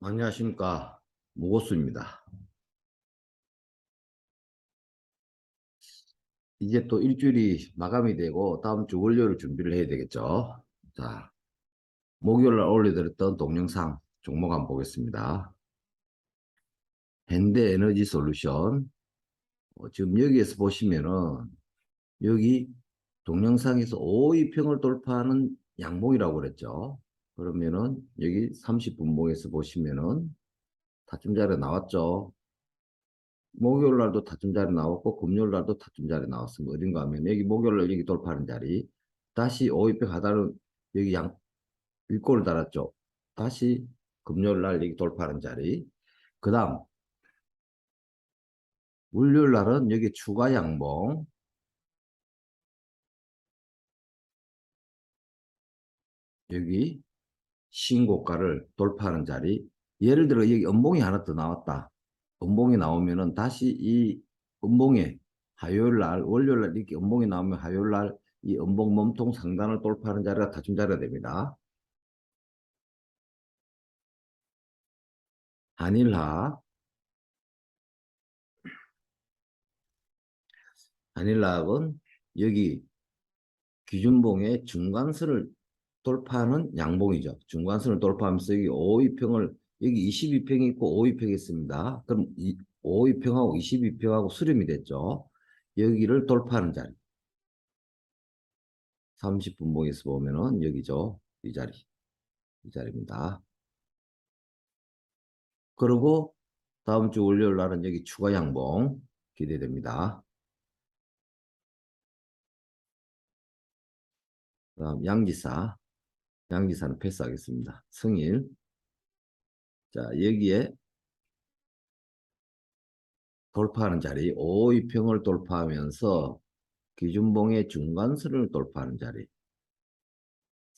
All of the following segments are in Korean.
안녕하십니까. 무고수입니다. 이제 또 일주일이 마감이 되고 다음 주 월요일 준비를 해야 되겠죠. 자, 목요일 날 올려드렸던 동영상 종목 한번 보겠습니다. 현대 에너지 솔루션. 어, 지금 여기에서 보시면은 여기 동영상에서 5위평을 돌파하는 양봉이라고 그랬죠. 그러면은 여기 30분봉에서 보시면은 타점 자리 나왔죠. 목요일 날도 타점 자리 나왔고 금요일 날도 타점 자리 나왔습니다. 어딘가 하면 여기 목요일 날 여기 돌파하는 자리 다시 5위평 하단은 여기 양 윗골을 달았죠. 다시 금요일 날 여기 돌파하는 자리 그 다음 월요일 날은 여기 추가 양봉 여기 신고가를 돌파하는 자리. 예를 들어 여기 음봉이 하나 더 나왔다. 음봉이 나오면은 다시 이 음봉에 화요일 날 월요일 날 이렇게 음봉이 나오면 화요일 날 이 음봉 몸통 상단을 돌파하는 자리가 다중 자리가 됩니다. 한일화. 한일화학은 여기 기준봉의 중간선을 돌파하는 양봉이죠. 중간선을 돌파하면서 여기 5위평을 여기 22평이 있고 5위평이 있습니다. 그럼 이 5위평하고 22평하고 수렴이 됐죠. 여기를 돌파하는 자리. 30분봉에서 보면은 여기죠. 이 자리. 이 자리입니다. 그리고 다음 주 월요일 날은 여기 추가 양봉 기대됩니다. 그다음 양지사. 양지사는 패스하겠습니다. 승일. 자, 여기에 돌파하는 자리, 5위평을 돌파하면서 기준봉의 중간선을 돌파하는 자리.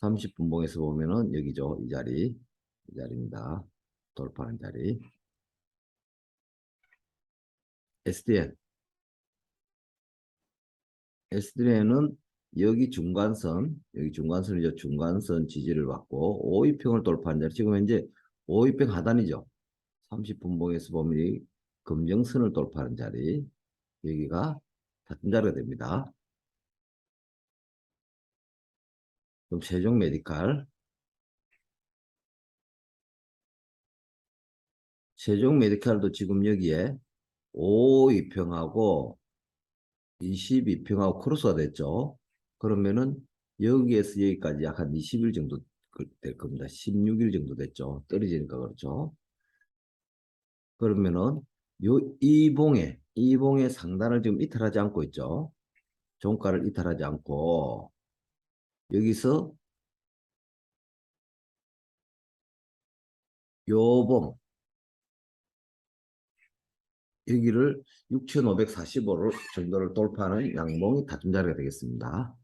30분봉에서 보면은 여기죠. 이 자리. 이 자리입니다. 돌파하는 자리. SDN. SDN은 여기 중간선, 여기 중간선이죠. 중간선 지지를 받고 5위평을 돌파하는 자리. 지금 현재 5위평 하단이죠. 30분봉에서 보면 이 금정선을 돌파하는 자리. 여기가 같은 자리가 됩니다. 그럼 세종 메디칼. 세종 메디칼도 지금 여기에 5위평하고 22평하고 크로스가 됐죠. 그러면은 여기에서 여기까지 약 한 20일 정도 그될 겁니다. 16일 정도 됐죠. 떨어지니까 그렇죠. 그러면은 요 이봉에 이봉의 상단을 지금 이탈하지 않고 있죠. 종가를 이탈하지 않고 여기서 요봉 여기를 6,545를 정도를 돌파하는 양봉이 다tum 자리가 되겠습니다.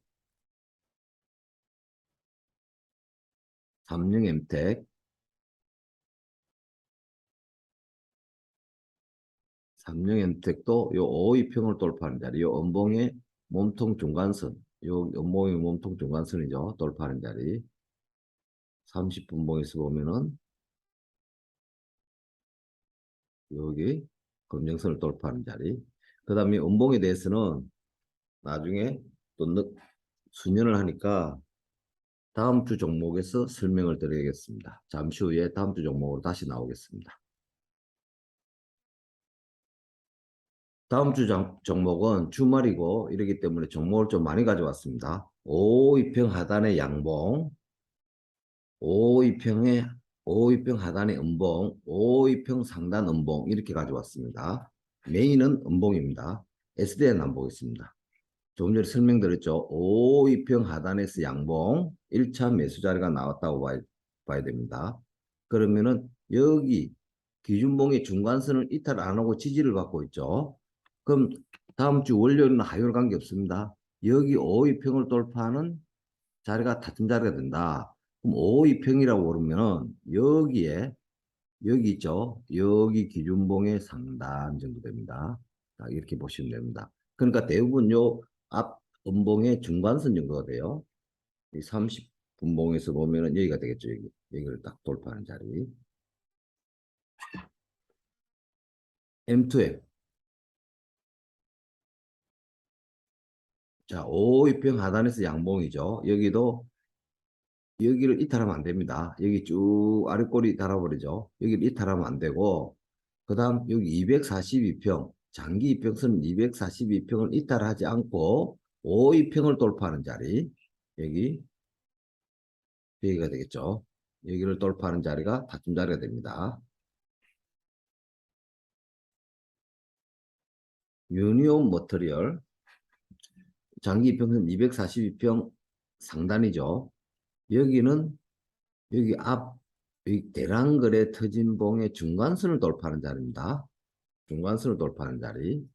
삼령엠텍 삼령엠텍도 요 5위평을 돌파하는 자리, 요 음봉의 몸통 중간선, 요 음봉의 몸통 중간선이죠. 돌파하는 자리. 30분봉에서 보면은 여기 검정선을 돌파하는 자리. 그 다음에 음봉에 대해서는 나중에 또 수년을 하니까 다음 주 종목에서 설명을 드리겠습니다. 잠시 후에 다음 주 종목으로 다시 나오겠습니다. 다음 주 종목은 주말이고 이러기 때문에 종목을 좀 많이 가져왔습니다. 5위평 하단의 양봉, 5위평의 5위평 하단의 음봉, 5위평 상단 음봉 이렇게 가져왔습니다. 메인은 음봉입니다. SDN 안 보겠습니다. 조금 전에 설명드렸죠. 5위평 하단에서 양봉 1차 매수 자리가 나왔다고 봐야, 봐야 됩니다. 그러면은 여기 기준봉의 중간선을 이탈 안 하고 지지를 받고 있죠. 그럼 다음 주 월요일은 화요일 관계 없습니다. 여기 5위평을 돌파하는 자리가 같은 자리가 된다. 그럼 5위평이라고 그러면은 여기에 여기 있죠. 여기 기준봉의 상단 정도 됩니다. 이렇게 보시면 됩니다. 그러니까 대부분 요 앞 음봉의 중간선 정도가 돼요. 이 30분봉에서 보면은 여기가 되겠죠. 여기. 여기를 딱 돌파하는 자리. M2M. 자, O입평 하단에서 양봉이죠. 여기도 여기를 이탈하면 안 됩니다. 여기 쭉 아랫꼬리 달아버리죠. 여기를 이탈하면 안 되고 그 다음 여기 242평 장기 이평선 242평을 이탈하지 않고 5이평을 돌파하는 자리 여기 여기가 되겠죠. 여기를 돌파하는 자리가 다툼 자리가 됩니다. 유니온 머터리얼 장기 이평선 242평 상단이죠. 여기는 여기 앞 여기 대랑거래 터진봉의 중간선을 돌파하는 자리입니다. 중간선을 돌파하는 자리.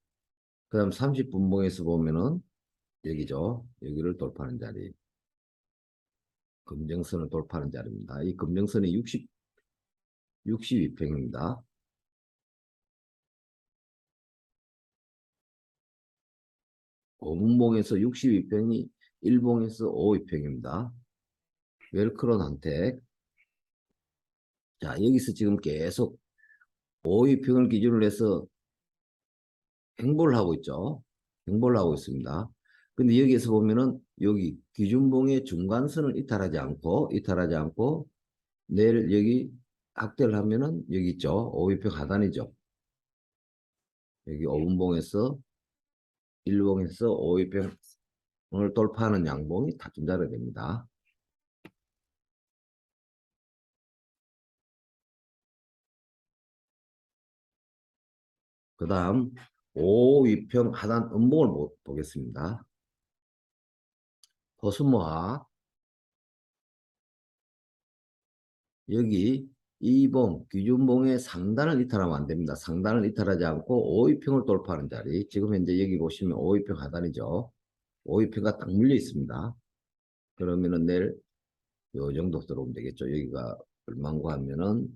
그 다음 30분봉에서 보면은 여기죠. 여기를 돌파하는 자리. 금정선을 돌파하는 자리입니다. 이 금정선이 60, 62평입니다. 오분봉에서 62평이 1봉에서 52평입니다. 웰크론 한택. 자, 여기서 지금 계속 5위평을 기준으로 해서 행보를 하고 있죠. 행보를 하고 있습니다. 근데 여기에서 보면은 여기 기준봉의 중간선을 이탈하지 않고 이탈하지 않고 내일 여기 확대를 하면은 여기 있죠. 5위평 하단이죠. 여기 5분봉에서 1봉에서 5위평을 돌파하는 양봉이 다tum자가 됩니다. 그 다음 5위평 하단 음봉을 보, 보겠습니다. 코스모화 여기 2봉 기준봉의 상단을 이탈하면 안 됩니다. 상단을 이탈하지 않고 5위평을 돌파하는 자리 지금 현재 여기 보시면 5위평 하단이죠. 5위평가 딱 물려 있습니다. 그러면은 내일 요 정도 들어오면 되겠죠. 여기가 얼마인가 하면은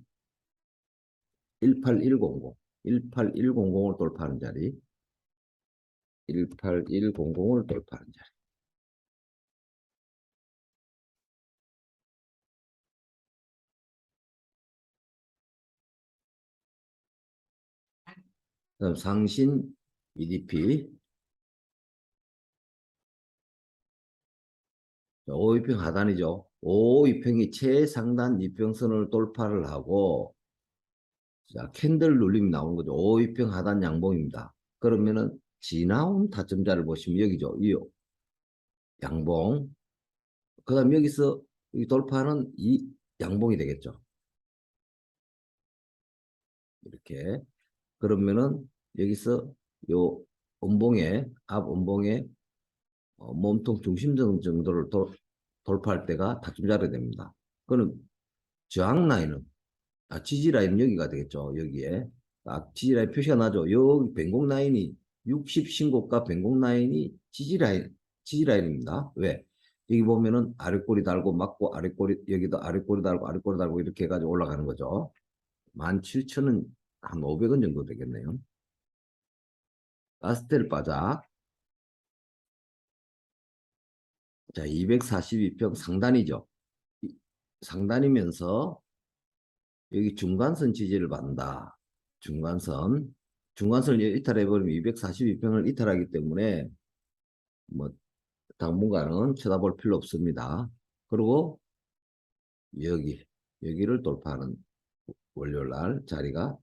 18100 18100을 돌파하는 자리. 18100을 돌파하는 자리. 그다음 상신 EDP 5위평 하단이죠. 5위평이 최상단 이평선을 돌파를 하고 자, 캔들 눌림이 나오는 거죠. 5위평 하단 양봉입니다. 그러면은 지나온 타점자를 보시면 여기죠. 이 양봉. 그 다음 여기서 이 돌파하는 이 양봉이 되겠죠. 이렇게. 그러면은 여기서 요 음봉에, 앞 음봉에 어, 몸통 중심 정도를 돌, 돌파할 때가 타점자가 됩니다. 그는 저항 라인은 아, 지지 라인은 여기가 되겠죠. 여기에. 아, 지지 라인 표시가 나죠. 여기 변곡 라인이 60 신고가 변곡 라인이 지지 라인, 지지 라인입니다. 왜? 여기 보면은 아랫꼬리 달고 맞고 아랫꼬리 여기도 아랫꼬리 달고 아랫꼬리 달고 이렇게 해가지고 올라가는 거죠. 17,000은 한 500원 정도 되겠네요. 파스텔 바작. 자, 242평 상단이죠. 상단이면서 여기 중간선 지지를 받는다. 중간선. 중간선을 이탈해버리면 242평을 이탈하기 때문에 뭐 당분간은 쳐다볼 필요 없습니다. 그리고 여기, 여기를 돌파하는 월요일 날 자리가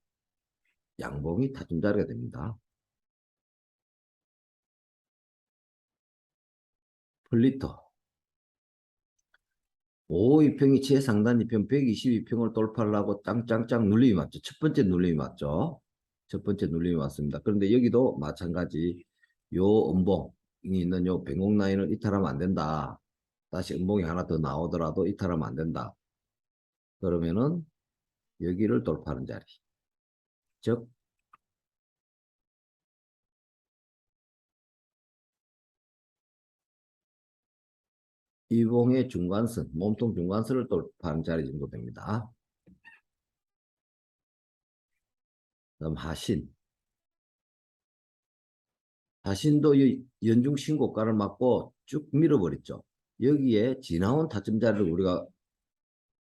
양봉이 타점 자리가 됩니다. 플리터 5이평이 최상단 이평 122평을 돌파를 하고 짱짱짱 눌림이 맞죠. 첫 번째 눌림이 맞죠. 첫 번째 눌림이 맞습니다. 그런데 여기도 마찬가지 요 음봉이 있는 요 변곡 라인을 이탈하면 안 된다. 다시 음봉이 하나 더 나오더라도 이탈하면 안 된다. 그러면은 여기를 돌파하는 자리. 즉 이봉의 중간선, 몸통 중간선을 돌파하는 자리 정도 됩니다. 다음 하신. 하신도 이 연중 신고가를 맞고 쭉 밀어버렸죠. 여기에 지나온 타점 자리를 우리가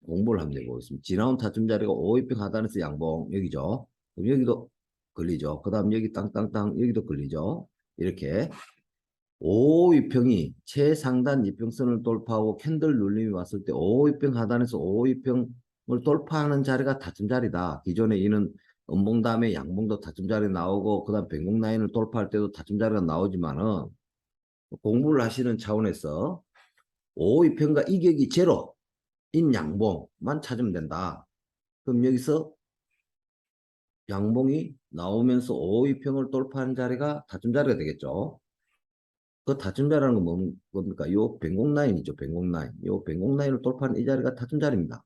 공부를 하면 되고 있습니다. 지나온 타점 자리가 5위평 하단에서 양봉 여기죠. 그럼 여기도 걸리죠. 그 다음 여기 땅땅땅 여기도 걸리죠. 이렇게 5위평이 최상단 이평선을 돌파하고 캔들 눌림이 왔을 때 5위평 하단에서 5위평을 돌파하는 자리가 다점 자리다. 기존에 이는 음봉 다음에 양봉도 다점 자리 나오고 그 다음 변곡 라인을 돌파할 때도 다점 자리가 나오지만은 공부를 하시는 차원에서 5위평과 이격이 제로인 양봉만 찾으면 된다. 그럼 여기서 양봉이 나오면서 5위평을 돌파하는 자리가 다점 자리가 되겠죠. 그 다점 자리라는 건 뭡- 뭡니까? 요 변곡 라인이죠. 변곡 라인. 요 변곡 라인을 돌파하는 이 자리가 다점 자리입니다.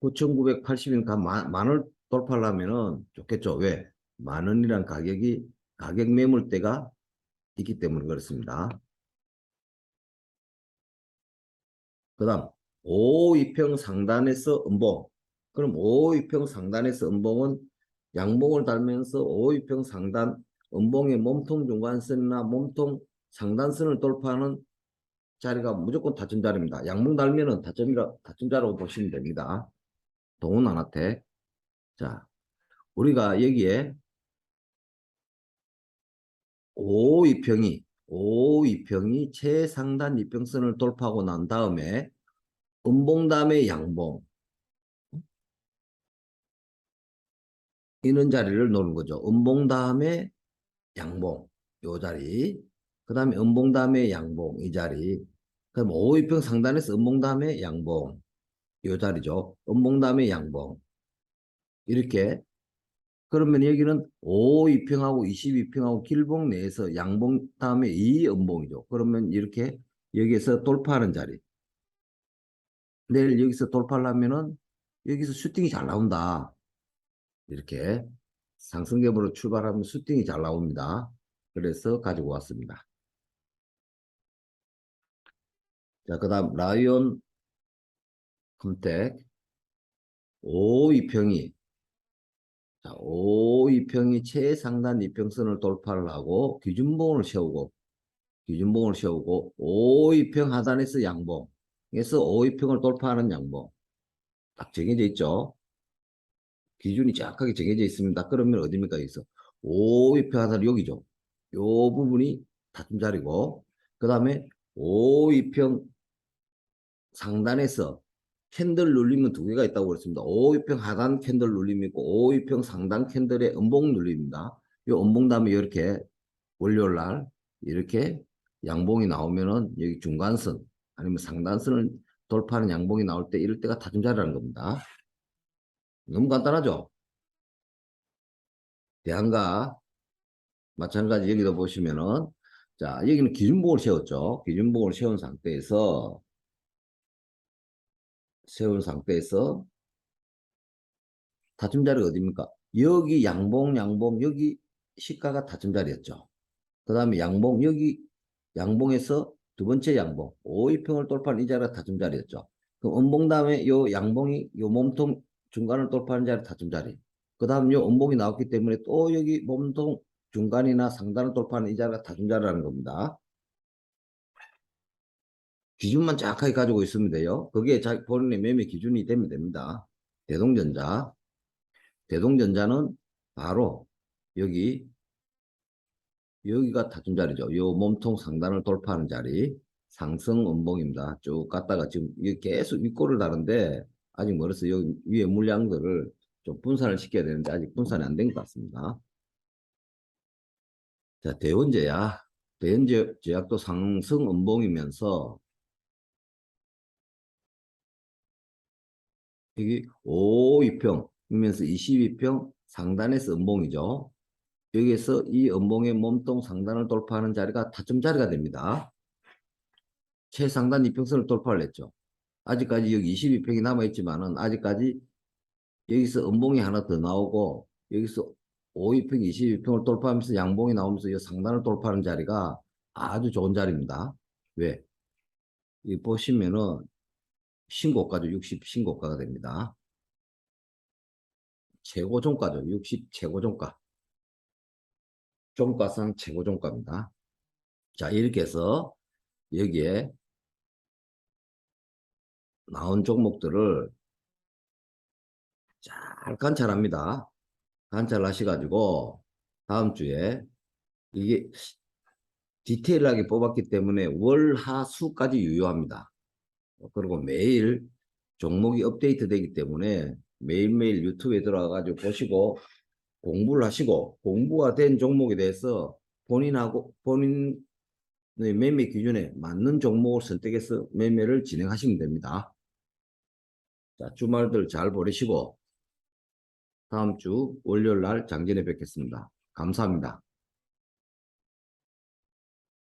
9,980인 만, 만을 돌파하려면은 좋겠죠. 왜? 만 원이란 가격이 가격 매물대가 있기 때문에 그렇습니다. 그 다음 5위평 상단에서 음봉 그럼 5위평 상단에서 음봉은 양봉을 달면서 5위평 상단 음봉의 몸통 중간선이나 몸통 상단선을 돌파하는 자리가 무조건 다점 자리입니다. 양봉 달면은 다점이라 다점 자리라고 보시면 됩니다. 동훈 아나테 자 우리가 여기에 5위평이 5위평이 최상단 이평선을 돌파하고 난 다음에 음봉 다음에 양봉 이런 자리를 노는 거죠. 음봉 다음에 양봉 요 자리 그 다음에 음봉 다음에 양봉 이 자리 그럼 5위평 상단에서 음봉 다음에 양봉 요 자리죠. 음봉 다음에 양봉 이렇게 그러면 여기는 5위평하고 22평하고 길봉 내에서 양봉 다음에 2 음봉이죠. 그러면 이렇게 여기에서 돌파하는 자리. 내일 여기서 돌파하려면은 여기서 슈팅이 잘 나온다. 이렇게 상승점으로 출발하면 슈팅이 잘 나옵니다. 그래서 가지고 왔습니다. 자, 그 다음 라이온 컨택 5위평이 자, 5위평이 최상단 이평선을 돌파를 하고 기준봉을 세우고 기준봉을 세우고 5위평 하단에서 양봉 에서 5위평을 돌파하는 양봉 딱 정해져 있죠. 기준이 정확하게 정해져 있습니다. 그러면 어디입니까? 여기서 5위평 하단 여기죠. 요 부분이 다tum 자리고 그 다음에 5위평 상단에서 캔들 눌림은 두 개가 있다고 그랬습니다. 5위평 하단 캔들 눌림이 있고 5위평 상단 캔들의 음봉 눌림입니다. 이 음봉 다음에 이렇게 월요일 날 이렇게 양봉이 나오면은 여기 중간선 아니면 상단선을 돌파하는 양봉이 나올 때 이럴 때가 다tum 자리라는 겁니다. 너무 간단하죠? 대한가 마찬가지 여기도 보시면은 자 여기는 기준봉을 세웠죠. 기준봉을 세운 상태에서 세운 상태에서 다tum 자리가 어디입니까? 여기 양봉 양봉 여기 시가가 다tum 자리였죠. 그 다음에 양봉 여기 양봉에서 두 번째 양봉 5위평을 돌파한 이 자리가 다tum 자리였죠. 그럼 음봉 다음에 요 양봉이 요 몸통 중간을 돌파하는 자리 다tum 자리. 그 다음 요 음봉이 나왔기 때문에 또 여기 몸통 중간이나 상단을 돌파하는 이 자리가 다tum 자리라는 겁니다. 기준만 정확하게 가지고 있으면 돼요. 그게 자 본인의 매매 기준이 되면 됩니다. 대동전자. 대동전자는 바로 여기 여기가 다tum 자리죠. 요 몸통 상단을 돌파하는 자리. 상승 음봉입니다. 쭉 갔다가 지금 계속 윗골을 다는데 아직 멀어서 여기 위에 물량들을 좀 분산을 시켜야 되는데 아직 분산이 안 된 것 같습니다. 자, 대원제약. 대원제약도 상승 음봉이면서 여기 5위평이면서 22평 상단에서 음봉이죠. 여기에서 이 음봉의 몸통 상단을 돌파하는 자리가 타점 자리가 됩니다. 최상단 이평선을 돌파를 했죠. 아직까지 여기 22평이 남아있지만은 아직까지 여기서 음봉이 하나 더 나오고 여기서 5위평, 22평을 돌파하면서 양봉이 나오면서 이 상단을 돌파하는 자리가 아주 좋은 자리입니다. 왜? 이 보시면은 신고가죠. 60 신고가가 됩니다. 최고 종가죠. 60 최고 종가. 종가상 최고 종가입니다. 자, 이렇게 해서 여기에 나온 종목들을 잘 관찰합니다. 관찰하셔가지고 다음 주에 이게 디테일하게 뽑았기 때문에 월, 하, 수까지 유효합니다. 그리고 매일 종목이 업데이트 되기 때문에 매일매일 유튜브에 들어가가지고 보시고 공부를 하시고 공부가 된 종목에 대해서 본인하고 본인의 매매 기준에 맞는 종목을 선택해서 매매를 진행하시면 됩니다. 자, 주말들 잘 보내시고 다음 주 월요일 날 장전에 뵙겠습니다. 감사합니다.